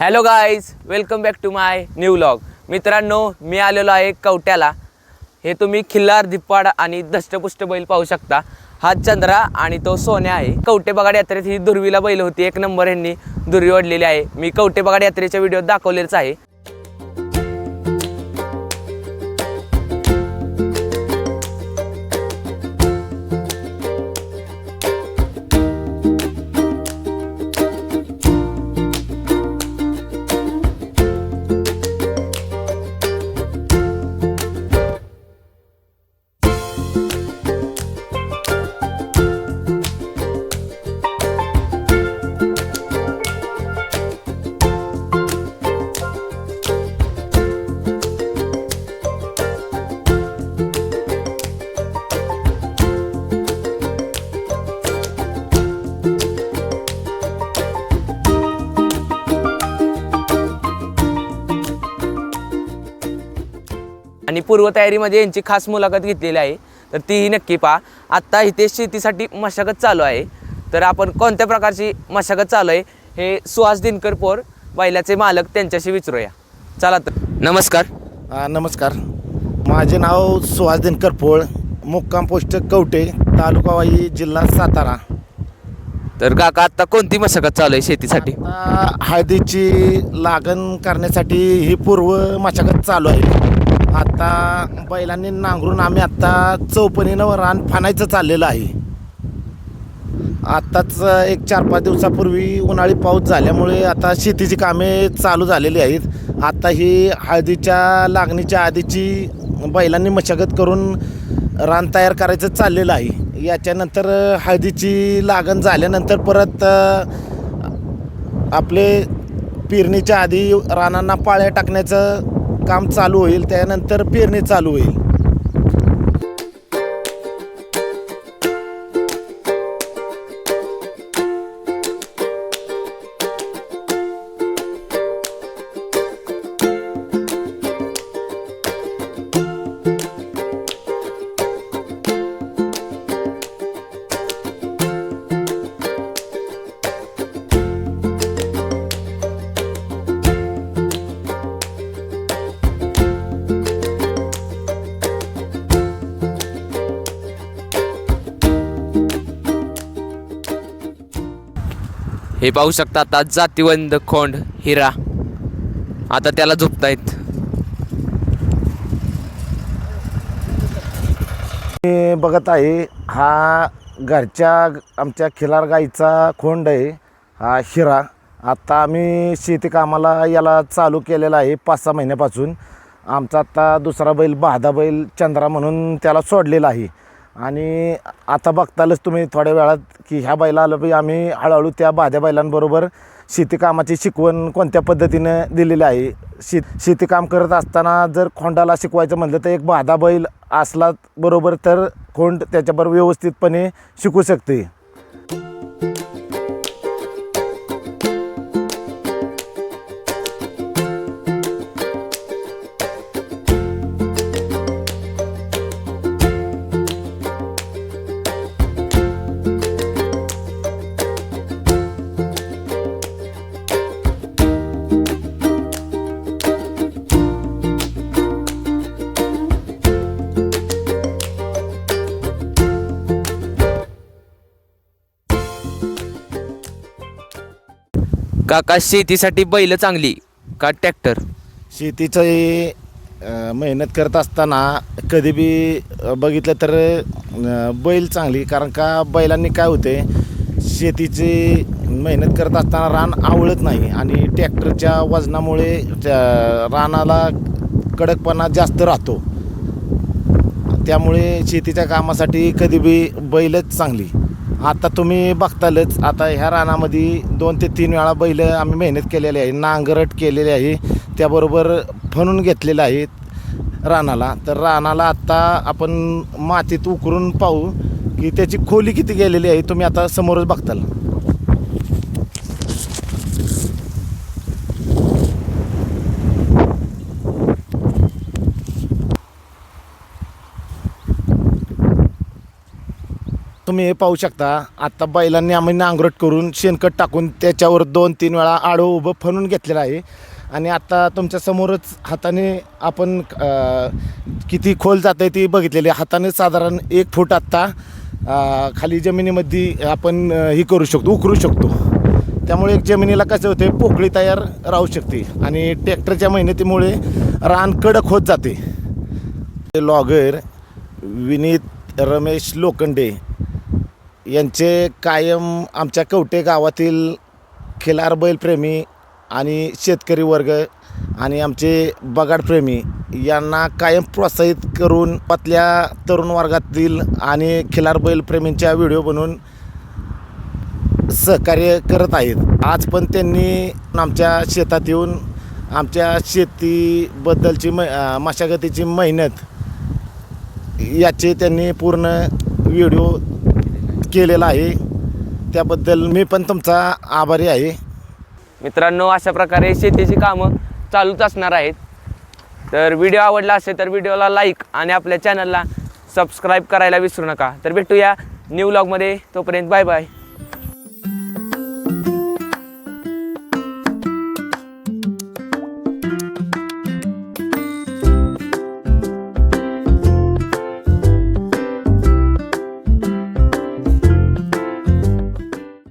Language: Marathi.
Hello guys welcome back to my new vlog मित्रांनो मी आलेलो आहे कवट्याला. हे तुम्ही खिल्लार धिप्पाड आणि दष्टपुष्ट बैल पाहू शकता. हा चंद्रा आणि तो सोन्या आहे. कवटे बगाड यात्रेत ही दुर्वीला बैल होती. एक नंबर यांनी दुर्वी ओढलेली आहे. मी कवटे बगाड यात्रेच्या व्हिडिओ दाखवलेच आहे. आणि पूर्वतयारीमध्ये यांची खास मुलाखत घेतलेली आहे. तर तीही नक्की पहा. आत्ता इथे शेतीसाठी मशागत चालू आहे. तर आपण कोणत्या प्रकारची मशागत चालू आहे हे सुहास दिनकर पोर बैलाचे मालक त्यांच्याशी विचारूया. चला तर. नमस्कार. हा, नमस्कार. माझे नाव सुहास दिनकर पोळ मुक्काम पोस्ट कवटे तालुका वाई जिल्हा सातारा. तर काका आत्ता कोणती मशागत चालू आहे शेतीसाठी? आता हळदीची लागण करण्यासाठी ही पूर्व मशागत चालू आहे. आता बैलांनी नांगरून आम्ही आत्ता चौपनीनं रान फाणायचं चाललेलं आहे. आत्ताच एक चार पाच दिवसापूर्वी उन्हाळी पाऊस झाल्यामुळे आता शेतीची कामे चालू झालेली आहेत. आता ही हळदीच्या लागणीच्या आधीची बैलांनी मशागत करून रान तयार करायचं चाललेलं आहे. याच्यानंतर हळदीची लागण झाल्यानंतर परत आपले पेरणीच्या आधी रानांना पाळ्या टाकण्याचं काम चालू होईल त्यानंतर पेरणी चालू होईल. हे पाहू शकता आता जातीवंत खोंड हिरा. आता त्याला झोपतायत. मी बघत आहे हा घरच्या आमच्या खिलार गाईचा खोंड आहे हा हिरा. आता आम्ही शेती कामाला याला चालू केलेला आहे पाच सहा महिन्यापासून. आमचा आता दुसरा बैल बहादा बैल चंद्रा म्हणून त्याला सोडलेला आहे. आणि आता बघतालच तुम्ही थोड्या वेळात की ह्या बैलाला बी आम्ही हळूहळू त्या बाध्या बैलांबरोबर शेतीकामाची शिकवण कोणत्या पद्धतीनं दिलेली आहे? शेत शेतीकाम करत असताना जर खोंडाला शिकवायचं म्हटलं तर एक बाधा बैल असला बरोबर तर खोंड त्याच्याबरोबर व्यवस्थितपणे शिकू शकते. काका शेतीसाठी बैल चांगली का ट्रॅक्टर? शेतीचंही अ, मेहनत करत असताना कधी बी अ, बघितलं तर अ, बैल चांगली. कारण का बैलांनी काय होते शेतीची मेहनत करत असताना रान आवळत नाही आणि ट्रॅक्टरच्या वजनामुळे त्या रानाला कडकपणा जास्त राहतो. त्यामुळे शेतीच्या कामासाठी कधी बी बैलच चांगली. आता तुम्ही बघतालच आता ह्या रानामध्ये दोन ते तीन वेळा बैल आम्ही मेहनत केलेली आहे नांगरट केलेली आहे त्याबरोबर फणून घेतलेलं आहे रानाला. तर रानाला आत्ता आपण मातीत उकरून पाहू की त्याची खोली किती गेलेली आहे तुम्ही आता समोरच बघताल. तुम्ही हे पाहू शकता आता बैलांनी आम्ही नांगरट करून शेणखत टाकून त्याच्यावर दोन तीन वेळा आडो उभं फणून घेतलेलं आहे. आणि आता तुमच्या समोरच हाताने आपण किती खोल जात आहे ती बघितलेली. आहे. हाताने साधारण एक फूट आत्ता खाली जमिनीमध्ये आपण ही करू शकतो उकरू शकतो. त्यामुळे एक जमिनीला कसं होते पोकळी तयार राहू शकते. आणि ट्रॅक्टरच्या मेहनतीमुळे रान कडक होत जाते. लॉगर विनीत रमेश लोखंडे यांचे कायम आमच्या कवटे गावातील खिलार बैलप्रेमी आणि शेतकरी वर्ग आणि आमचे बगाडप्रेमी यांना कायम प्रोत्साहित करून पतल्या तरुण वर्गातील आणि खिलार बैलप्रेमींच्या व्हिडिओ बनवून सहकार्य करत आहेत. आज पण त्यांनी आमच्या शेतात येऊन आमच्या शेतीबद्दलची म मशागतीची मेहनत याचे त्यांनी पूर्ण व्हिडिओ केलेला आहे. त्याबद्दल मी पण तुमचा आभारी आहे. मित्रांनो अशा प्रकारे शेतीची कामं चालूच असणार आहेत. तर व्हिडिओ आवडला असेल तर व्हिडिओला लाईक आणि आपल्या चॅनलला सबस्क्राईब करायला विसरू नका. तर भेटूया न्यू व्लॉगमध्ये तोपर्यंत बाय बाय.